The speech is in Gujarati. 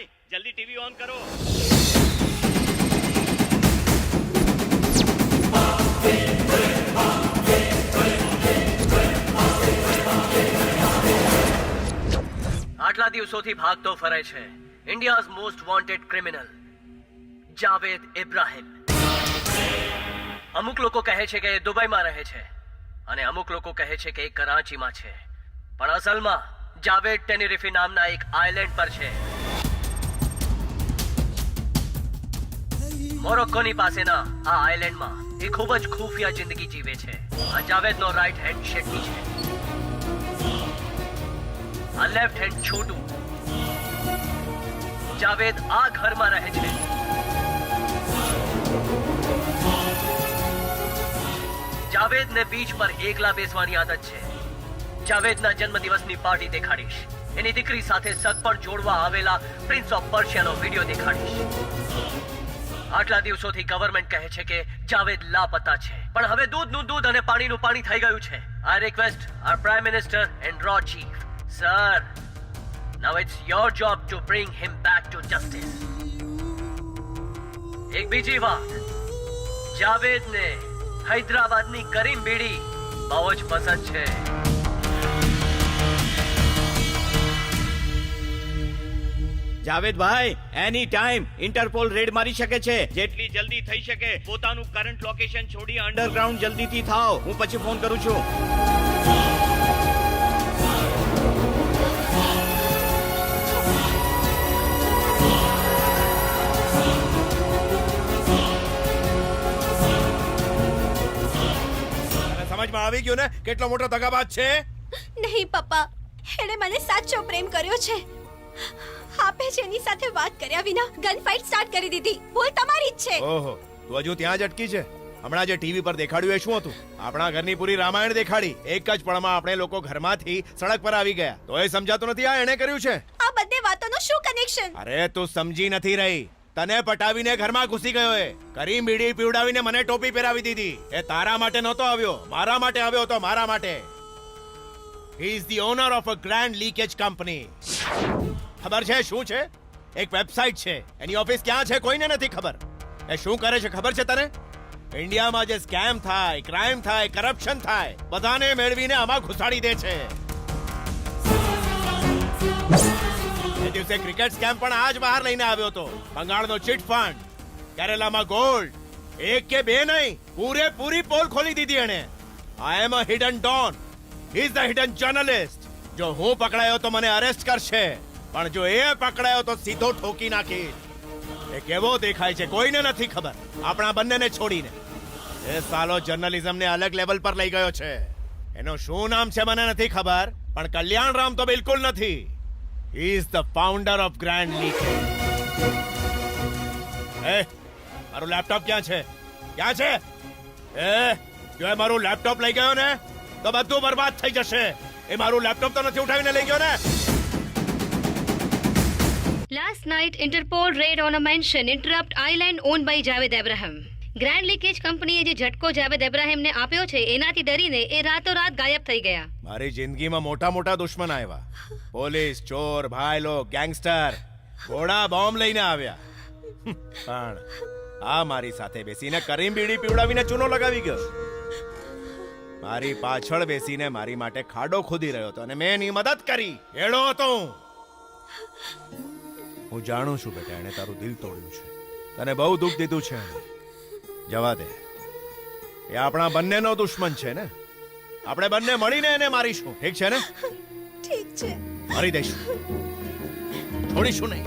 ભાઈ, જલ્દી ટીવી ઓન કરો. આટલા દિવસોથી ભાગતો ફરે છે. India's most wanted criminal, Javed Ibrahim. અમુક લોકો કહે છે કે એ દુબઈમાં રહે છે અને અમુક લોકો કહે છે કે એ કરાચીમાં છે. પણ અસલમાં, જાવેદ ટેનેરિફી નામના એક આઇલેન્ડ પર છે. મોરોક્કોની પાસેના આ આઇલેન્ડમાં એ ખૂબ જ ખુફિયા જિંદગી જીવે છે. આ જાવેદનો રાઈટ હેન્ડ શેટ્ટી છે. આ લેફ્ટ હેન્ડ છોટું. જાવેદ આ ઘરમાં રહે છે. જાવેદને બીચ પર એકલા બેસવાની આદત છે. જાવેદના જન્મદિવસની પાર્ટી દેખાડીશ. એની દીકરી સાથે સગપણ જોડવા આવેલા પ્રિન્સ ઓફ પર્શિયાનો વીડિયો દેખાડીશ. આટલા દિવસોથી ગવર્નમેન્ટ કહે છે કે જાવેદ લાપતા છે. પણ હવે દૂધનું દૂધ અને પાણીનું પાણી થઈ ગયું છે. I request our prime minister and row chief sir now it's your job to bring him back to justice એક બીજી વાત. જાવેદને હૈદરાબાદની કરીમ બીડી બહુ જ પસંદ છે. જાવેદભાઈ એની ટાઈમ ઇન્ટરપોલ રેડ મારી શકે છે. જેટલી જલ્દી થઈ શકે પોતાનું કરંટ લોકેશન છોડી અંડરગ્રાઉન્ડ જલ્દીથી થાવ હું પછી ફોન કરું છું. સમજમાં આવી ગયું ને? કેટલો મોટો દગાબાજ છે? નહીં પપ્પા. એણે મને સાચો પ્રેમ કર્યો છે. આપે છે એની સાથે વાત કર્યા વિના ગન ફાઇટ સ્ટાર્ટ કરી દીધી. ભૂલ તમારી જ છે. ઓહો તું હજુ ત્યાં જ અટકી છે. હમણાં જે ટીવી પર દેખાડ્યું એ શું હતું? આપણા ઘરની પૂરી રામાયણ દેખાડી. એક જ પળમાં આપણે લોકો ઘરમાંથી સડક પર આવી ગયા. તો એ સમજાતું નથી આ એણે કર્યું છે. આ બંને વાતોનું શું કનેક્શન અરે તું સમજી નથી રહી. તને પટાવીને ઘરમાં ઘૂસી ગયો એ. કરી મીડી પીવડાવીને મને ટોપી પહેરાવી દીધી. એ તારા માટે નહોતો આવ્યો. મારા માટે આવ્યો હતો મારા માટે. He is the owner of a grand leakage company ખબર છે? શું છે? એક વેબસાઇટ છે. એની ઓફિસ ક્યાં છે? કોઈને નથી ખબર. એ શું કરે છે? ખબર છે તને? ઇન્ડિયામાં જે સ્કેમ થાય, ક્રાઇમ થાય, કરપ્શન થાય, બધાને મેળવીને આમાં ઘુસાડી દે છે. એ દિવસે ક્રિકેટ સ્કેમ પણ આજ બહાર લઈને આવ્યો હતો. બંગાળનો ચીટ ફંડ, કેરેલામાં ગોલ્ડ. એક કે બે નહીં, પૂરેપૂરી પોલ ખોલી દીધી એણે. I am a hidden don is the hidden journalist જો હું પકડાયો તો મને અરેસ્ટ કરશે. પણ જો એ પકડાયો તો સીધો ઠોકી નાખી. એ કેવો દેખાય છે કોઈને નથી ખબર. આપણા બંનેને છોડીને. એ સાલો જર્નલિઝમને અલગ લેવલ પર લઈ ગયો છે. એનું શું નામ છે મને નથી ખબર, પણ કલ્યાણ રામ તો બિલકુલ નથી. He is the founder of grand league એ, મારું લેપટોપ ક્યાં છે? ક્યાં છે? એ, જો એ મારું લેપટોપ લઈ ગયો ને, તો બધું બરબાદ થઈ જશે. એ મારું લેપટોપ તો નથી ઉઠાવીને લઈ ગયો ને? Last night, Interpol raid on a mansion interrupt island owned by Javed Abraham. Grand leakage કંપનીએ જે ઝટકો જાવેદ એબ્રાહિમને આપ્યો છે એનાથી ડરીને એ રાતોરાત ગાયબ થઈ ગયા. મારી જિંદગીમાં મોટા મોટા દુશ્મન આવ્યા. પોલીસ ચોર ભાઈલો ગેંગસ્ટર ઘોડા બોમ્બ લઈને આવ્યા. પણ આ મારી સાથે બેસીને કરીમ બીડી પીવડાવીને ચૂનો લગાવી ગયો. મારી પાછળ બેસીને મારી માટે ખાડો ખોદી રહ્યો હતો અને મેં એની મદદ કરી. એડો હતો હું. હું જાણું છું બેટા એણે તારું દિલ તોડ્યું છે. તને બહુ દુઃખ દીધું છે જવા દે. એ આપણા બંનેનો દુશ્મન છે ને? આપણે બંને મળીને એને મારીશું. ઠીક છે ને? ઠીક છે. મારી દઈશું. છોડીશું નહીં.